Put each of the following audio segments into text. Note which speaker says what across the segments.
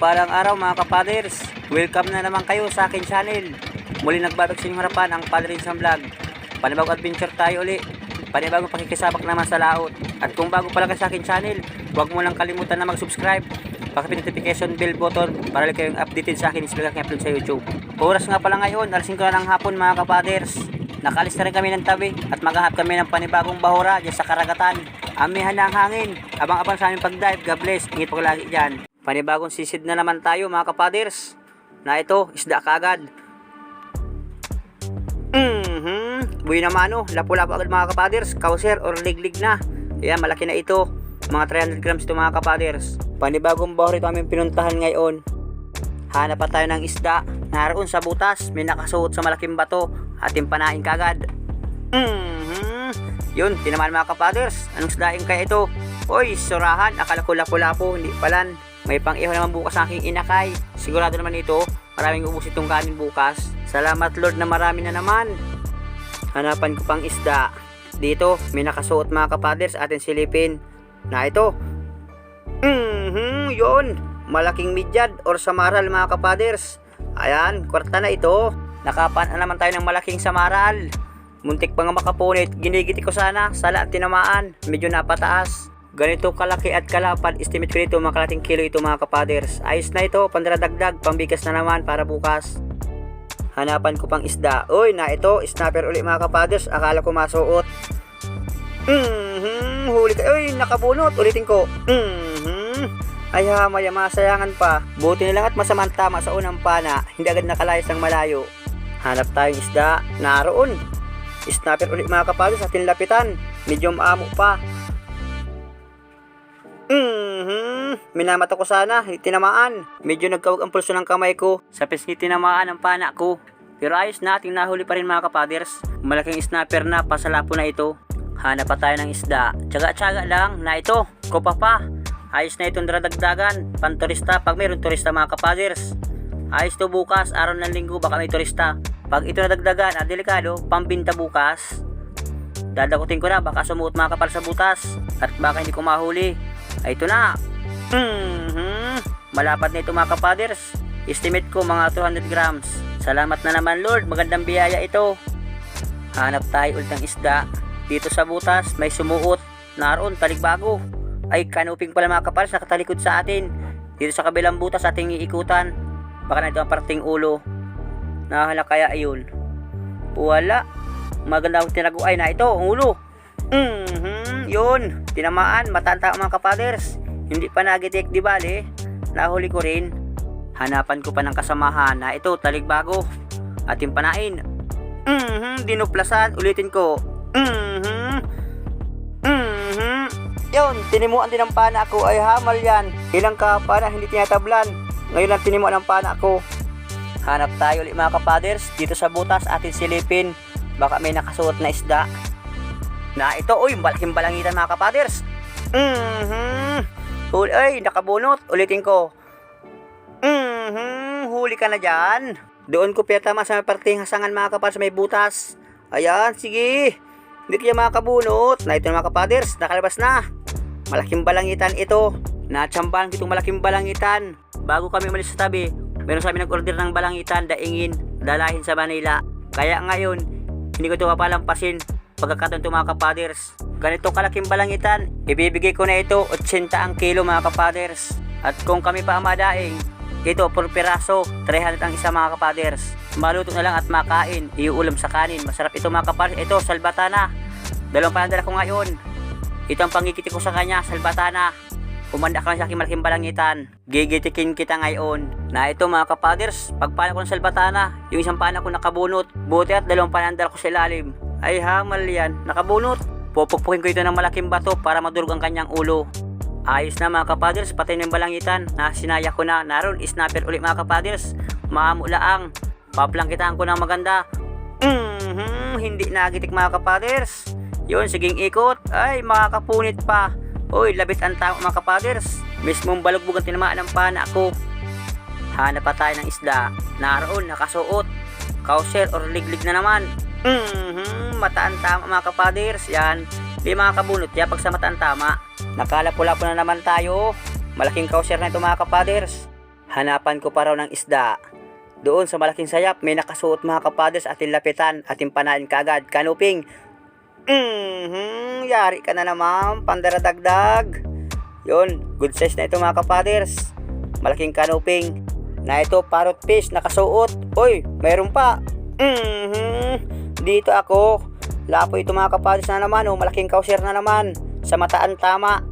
Speaker 1: Papagpalang araw mga kapaders. Welcome na naman kayo sa akin channel. Muli nagbabag sa inyong harapan ang Padre Rinsan Vlog. Panibagong adventure tayo uli. Panibagong pakikisabak naman sa laot. At kung bago pa lang ka sa akin channel, huwag mo lang kalimutan na mag-subscribe. Pakipin notification bell button para lang kayong updated sa akin sa aking upload sa YouTube. Oras nga pala ngayon, alas 5 na ng hapon mga kapaders. Nakalis na rin kami ng tabi at maghahap kami ng panibagong bahura dyan sa karagatan. Amihan na ang hangin. Abang-abang sa aming pag-dive. God bless. Ingit po lagi dyan. Panibagong sisid na naman tayo mga kapaders. Na ito, isda kagad. Mhm. Buhay na mano. Lapo-lapo agad mga kapaders. Kauser or liglig na. Ayan, malaki na ito. Mga 300 grams ito mga kapaders. Panibagong bahura ito aming pinuntahan ngayon. Hanap pa tayo ng isda. Naroon sa butas, may nakasuot sa malaking bato. Ating panain kagad. Mhm. Yun, tinamaan mga kapaders. Anong isdaing kaya ito? Oy, surahan. Akala ko lapo-lapo, hindi palan. May pang-iho naman bukas ang aking inakay. Sigurado naman ito, maraming ubus itong kanin bukas. Salamat Lord na marami na naman. Hanapan ko pang isda. Dito, may nakasuot mga kapaders atin silipin. Na ito. Mhm, yun. Malaking midyad or samaral mga kapaders. Ayan, kwarta na ito. Nakapan naman tayo ng malaking samaral. Muntik pa nga makapunit, ginigiti ko sana, sala tinamaan, medyo napataas. Ganito kalaki at kalapad, estimate ko dito mga kalating kilo ito mga kapaders. Ayos na ito, pandaradagdag, pambigas na naman para bukas. Hanapan ko pang isda. Uy, na ito, snapper uli mga kapaders, akala ko masuot. Mhm, huli ka. Uy, nakabunot, ulitin ko. Mhm. Ay ha, maya masayangan pa. Buti na lang at masamang tama sa unang pana, hindi agad nakalayas ng malayo. Hanap tayong isda, naroon. Snapper ulit mga kapadres sa ating lapitan. Medyo maamo pa. Minamata ko sana, tinamaan. Medyo nagkawag ang pulso ng kamay ko. Sa pisngi tinamaan ang pana ko. Pero ayos na, ating nahuli pa rin mga kapaders. Malaking snapper na, pasalapo na ito. Hanap pa tayo ng isda. Tsaga-tsaga lang na ito. Kopa pa. Ayos na itong daradagdagan. Panturista pag mayroong turista mga kapaders. Ayos to bukas, araw ng linggo, baka may turista. Pag ito nadagdagan at delikado, pambinta bukas. Dadakutin ko na, baka sumuot mga kapal sa butas. At baka hindi ko mahuli. Ay, ito na. Mhm. Malapad na ito mga kapaders. Estimate ko mga 200 grams. Salamat na naman Lord, magandang biyaya ito. Hanap tayo ulit ng isda. Dito sa butas, may sumuot. Naroon, taligbago. Ay, kanuping pala mga kapaders, nakatalikod sa atin. Dito sa kabilang butas, ating iikutan. Baka na ito ang parting ulo. Nahala kaya ayun. Wala. Maganda akong tinago ay na ito, ang ulo. Mhm, yun. Tinamaan, matanta ang mga kapaders. Hindi pa nagitik, di bale. Nahuli ko rin. Hanapan ko pa ng kasamahan na ito, taligbago. Ating panain. Mhm, dinuplasan. Ulitin ko. Mhm. Mhm. Yun, tinimuan din ang pana ko ay hamal yan. Ilang ka pana hindi tinatablan. Ngayon lang tinimuan ang pana ko. Hanap tayo ulit mga kapaders. Dito sa butas atin silipin. Baka may nakasuot na isda. Na ito, uy, malaking balangitan mga kapaders. Mhm. Huli, ay, nakabunot. Ulitin ko. Mhm. Huli ka na dyan. Doon ko pinatama sa may parteng hasangan mga sa may butas. Ayan, sige. Hindi kaya makabunot. Na ito na mga kapaders, nakalabas na. Malaking balangitan ito. Natsambahan itong malaking balangitan. Bago kami umalis sa tabi, meron sa amin nag-order ng balangitan, daingin, dalahin sa Manila. Kaya ngayon, hindi ko ito papalampasin pagkakataon ito mga kapaders. Ganito kalaking balangitan, ibibigay ko na ito 80 ang kilo mga kapaders. At kung kami pa ang madaing, ito per piraso, 300 ang isa mga kapaders. Maluto na lang at makain, iuulam sa kanin. Masarap ito mga kapaders. Ito, salbatana. Dalawang panandala ko ngayon. Ito ang pangikiti ko sa kanya, salbatana. Kumanda ka sa aking malaking balangitan. Gigitikin kita ngayon. Na ito mga kapaders, pagpana ko ng salbatana, yung isang pana ko nakabunot. Buti at dalawang panandal ko sa ilalim. Ay hamal yan, nakabunot. Pupukpukin ko ito ng malaking bato para madurog ang kanyang ulo. Ayos na mga kapaders, patay ng balangitan. Na sinaya ko na, naroon, snapper ulit mga kapaders. Maamo laang. Paplangkitaan ko ng maganda. Mhm, hindi nagitik mga kapaders. Yun, siging ikot. Ay, makakapunit pa. Uy, labit ang tao mga kapaders. Mismong balugbog ang tinamaan ng pana ko. Hanap pa tayo ng isda. Naroon, nakasuot. Kauser or liglig na naman. Mhm, mataan tama mga kapaders. Yan. Di mga kabunot, ya pag sa mataan tama. Nakala pula po na naman tayo. Malaking kauser na ito mga kapaders. Hanapan ko pa raw ng isda. Doon sa malaking sayap, may nakasuot mga kapaders ating lapitan, ating panain kaagad. Kanuping, Mhm, yari ka na naman, pandaradagdag. Yun, good size na ito mga kapaders. Malaking kanuping. Na ito, parrot fish, nakasuot. Uy, mayroon pa. Mhm, dito ako. Lapo ito mga kapaders na naman, oh, malaking kauser na naman. Sa mataan tama.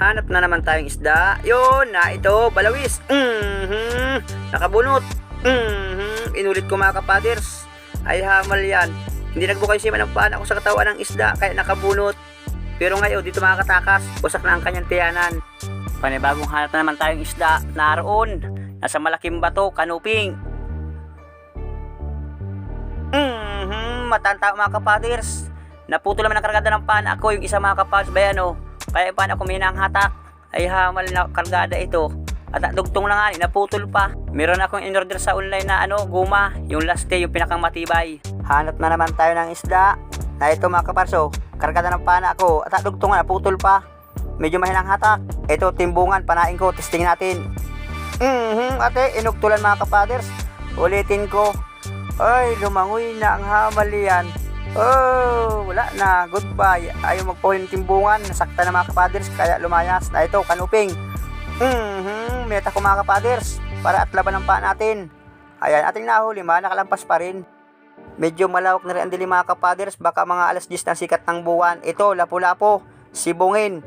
Speaker 1: Hanap na naman tayong isda. Yun, na ito, balawis. Mhm, nakabunot. Mhm, inulit ko mga kapaders. Ay hamal yan. Hindi nagbukay si manampan ako sa katawan ng isda kaya nakabunot. Pero ngayon dito mga katakas, wasak na ang kanyang tiyanan. Panibagong hanap na naman tayong isda. Naroon, nasa malaking bato, kanuping. Matanta mga kapaders. Naputol naman ang kargada ng pana ako, yung isa mga kapaders bayano. Kaya yung pana ko may hatak. Ay hamal na kargada ito. At dugtong na nga, naputol pa. Meron akong in-order sa online na ano, guma. Yung last day, yung pinakang matibay. Hanap na naman tayo ng isda. Na ito mga kaparso, kargada ng pana ako. At dugtong naputol pa. Medyo mahinang hatak. Ito, timbungan, panain ko, testing natin. Mhm, ate, inuktulan mga kapaders. Ulitin ko. Ay, lumangoy na ang hamal yan. Oh, wala na. Goodbye. Ayaw magpahuli ng timbungan. Nasakta na mga kapaders, kaya lumayas. Na ito, kanuping. Mhm, meta ko mga kapaders. Para at laban ng paa natin. Ayan, ating nahuli ma, nakalampas pa rin. Medyo malawak na rin ang dilim mga kapaders. Baka mga alas 10 ng sikat ng buwan. Ito, lapu-lapo. Sibungin.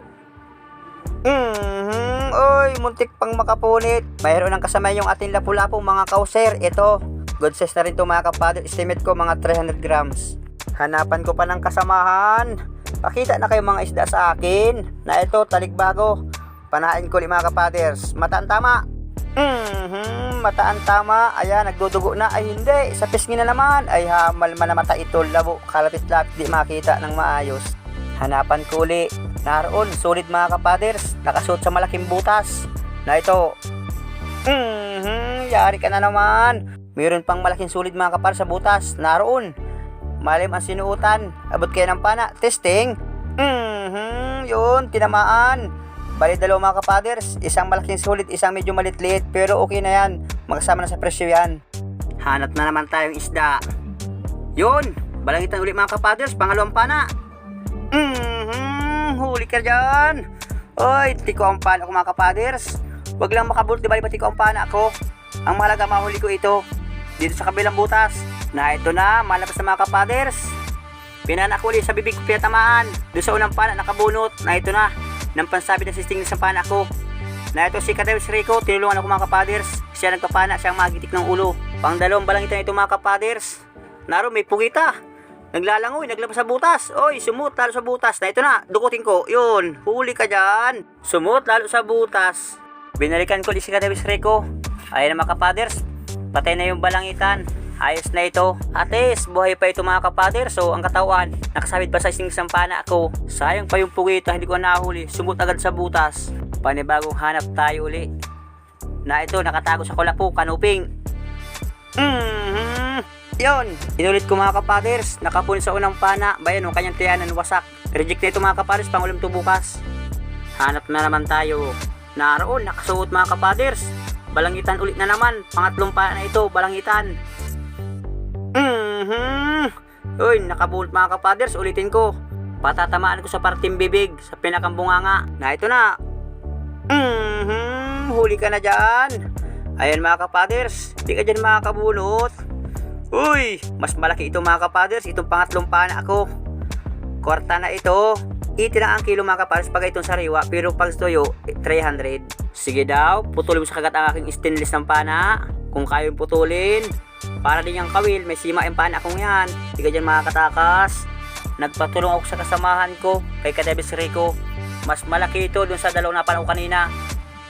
Speaker 1: Mhm, oy, muntik pang makapunit. Mayroon ng kasama yung ating lapu-lapo mga kauser. Ito, good size na rin to mga kapaders. Estimate ko mga 300 grams. Hanapan ko pa ng kasamahan. Pakita na kayo mga isda sa akin. Na ito, talikbago. Panain ko mga kapaders. Mataan tama. Mhm, mataan tama. Ayan, nagdudugo na. Ay hindi, sa pisngi na naman. Ay hamal man na mata ito. Labo, kalapit-lapit di makita ng maayos. Hanapan ko uli. Naroon, solid mga kapaders. Nakasuot sa malaking butas. Na ito. Mhm, yari ka na naman. Mayroon pang malaking solid mga kapaders sa butas. Naroon. Malim ang sinuutan. Abot kayo ng pana. Testing. Mhm, yun, tinamaan. Bali dalawa mga kapaders, isang malaking sulit, isang medyo malitlit, pero okay na yan. Magkasama na sa presyo yan. Hanap na naman tayong isda. Yun, balangitan ulit mga kapaders, pangalawang pana. Mhm, huli ka dyan. Oy, tiko ang pana ko mga kapaders. Huwag lang makabulot, di ba iba tiko ang pana ako. Ang mahalaga mahuli ko ito. Dito sa kabilang butas. Na ito na, malabas na mga kapaders. Pinanak ulit sa bibig ko pinatamaan. Doon sa unang pana nakabunot. Na ito na, ng pansabi na sisting sa pana ko. Na ito si Kadewis Rico, tinulungan ako mga kapaders. Siya nagpapana, siya ang magitik ng ulo. Pang dalawang balangitan ito mga kapaders. Naro, may pugita. Naglalangoy, naglabas sa butas. Oy, sumut lalo sa butas. Na ito na, dukutin ko. Yun, huli ka dyan. Sumut lalo sa butas. Binalikan ko ulit si Kadewis Rico. Ayan na mga kapaders, patay na yung balangitan. Ayos na ito. Ates, buhay pa ito mga kapader. So, ang katawan, nakasabit pa sa ising sampana ako. Sayang pa yung pugita, hindi ko nahuli. Sumut agad sa butas. Panibagong hanap tayo uli. Na ito, nakatago sa kulapo, kanuping. Mhm. Yon, inulit ko mga kapaders. Nakapunit sa unang pana. Bayan, ang kanyang tiyanan wasak. Reject na ito mga kapaders, pangulam to bukas. Hanap na naman tayo. Naroon, nakasuot mga kapaders. Balangitan ulit na naman. Pangatlong pana ito, balangitan. Mhm. Uy, nakabulot mga kapaders, ulitin ko. Patatamaan ko sa parting bibig, sa pinakambunganga. Na ito na. Mhm. Huli ka na dyan. Ayan mga kapaders, di ka dyan makakabulot. Uy, mas malaki ito mga kapaders, itong pangatlong pana ako. Kwarta na ito. Iti lang ang kilo mga kapaders pag itong sariwa, pero pag toyo, 300. Sige daw, putulin mo sa kagat ang aking stainless ng pana. Kung kaya yung putulin, para din yung kawil, may sima yung pana akong yan. Di ka dyan makakatakas. Nagpatulong ako sa kasamahan ko, kay Kadebis Rico. Mas malaki ito dun sa dalawang napanaw ko kanina.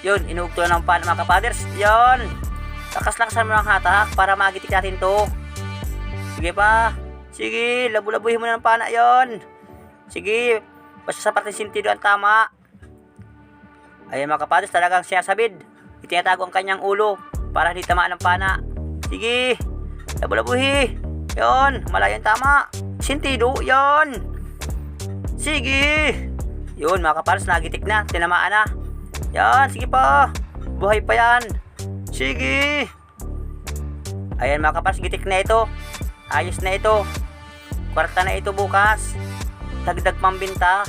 Speaker 1: Yun, inuugtulan ng pana mga kapaders. Yun! Lakas-lakasan mo ng hatak para magitik natin to. Sige pa. Sige, labu-labuhin mo na ng pana yon. Sige, basta sa parteng sentido ang tama. Ayan mga kapaders, talagang sinasabid. Itinatago ang kanyang ulo para hindi tamaan ng pana. Sige, labu-labuhi. Yon, malayan tama. Sentido, yon. Sige. Yun mga kapaders, nagitik na, tinamaan na. Yan, sige pa. Buhay pa yan. Sige. Ayan mga kapads, gitik na ito. Ayos na ito. Kwarta na ito bukas. Dagdag pambinta.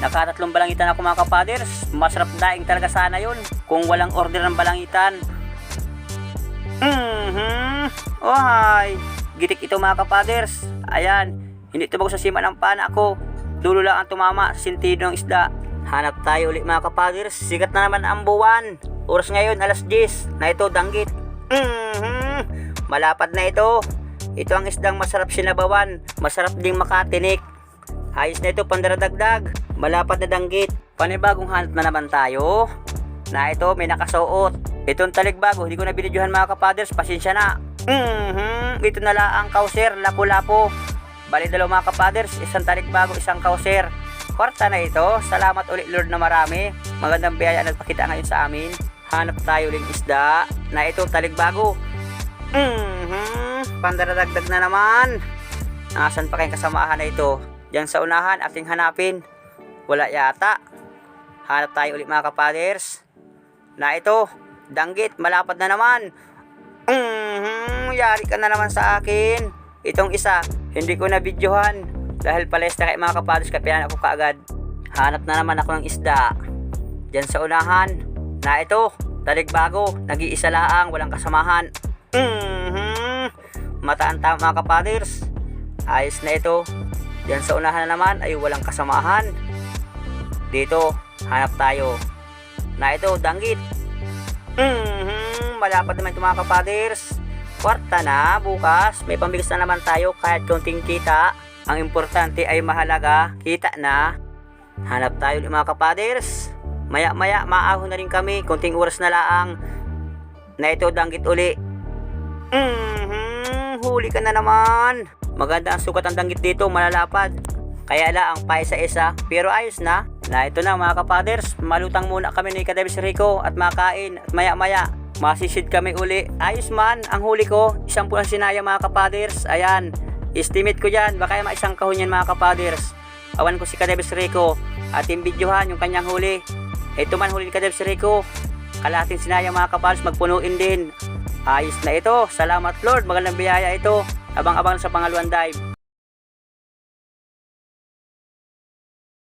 Speaker 1: Nakatatlong balangitan ako mga kapaders. Masarap daing talaga sana yun. Kung walang order ng balangitan. Mhm. Oh hi. Gitik ito mga kapaders. Ayan. Hindi tubog sa sima ng pana ko. Dulo lang ang tumama sa sentido ng isda. Hanap tayo ulit mga kapaders. Sigat na naman ang buwan. Oras ngayon alas 10. Na ito danggit. Mhm. Malapad na ito. Ito ang isdang masarap sinabawan. Masarap ding makatinik. Ayos na ito pandaradagdag. Malapad na danggit. Panibagong hanap na naman tayo. Na ito may nakasuot. Itong taligbago, hindi ko na binidyohan mga kapaders. Pasensya na. Mhm. Ito na lang ang kauser, lapo-lapo. Bali dalawa mga kapaders, isang talikbago, isang kauser. Kwarta na ito. Salamat ulit Lord na marami. Magandang biyaya na nagpakita ngayon sa amin. Hanap tayo uling isda na ito talikbago. Mhm. Pandaradagdag na naman. Nasaan pa kayong kasamahan na ito? Diyan sa unahan, ating hanapin. Wala yata. Hanap tayo ulit mga kapaders. Na ito, danggit, malapad na naman. Mhm, yari ka na naman sa akin. Itong isa, hindi ko na videohan. Dahil palesta kay mga kapaders, kapilan ako kaagad. Hanap na naman ako ng isda. Diyan sa unahan, na ito, taligbago, nag-iisa laang, walang kasamahan. Mhm, mataan tama mga kapaders. Ayos na ito. Diyan sa unahan na naman ay walang kasamahan. Dito, hanap tayo. Na ito, danggit. Mhm, malapad naman ito mga kapaders. Kwarta na, bukas. May pambigas na naman tayo kahit konting kita. Ang importante ay mahalaga, kita na. Hanap tayo ulit mga kapaders. Maya maya, maahon na rin kami. Konting oras na laang. Na ito, danggit uli. Mhm, huli ka na naman. Maganda ang sukat ng danggit dito, malalapad. Kaya lang ang paisa-isa, pero ayos na. Na ito na mga kapaders, malutang muna kami ni Kadebis Rico at makain at maya maya masisid kami uli. Ayos man, ang huli ko, isang pulang sinaya mga kapaders. Ayan, estimate ko dyan, baka yung isang kahon yan mga kapaders. Awan ko si Kadebis Rico at yung videohan yung kanyang huli. Ito man huli ni Kadebis Rico. Kalahating sinaya mga kapaders, magpunuin din. Ayos na ito. Salamat Lord, magandang biyaya ito. Abang-abang sa pangalawang dive.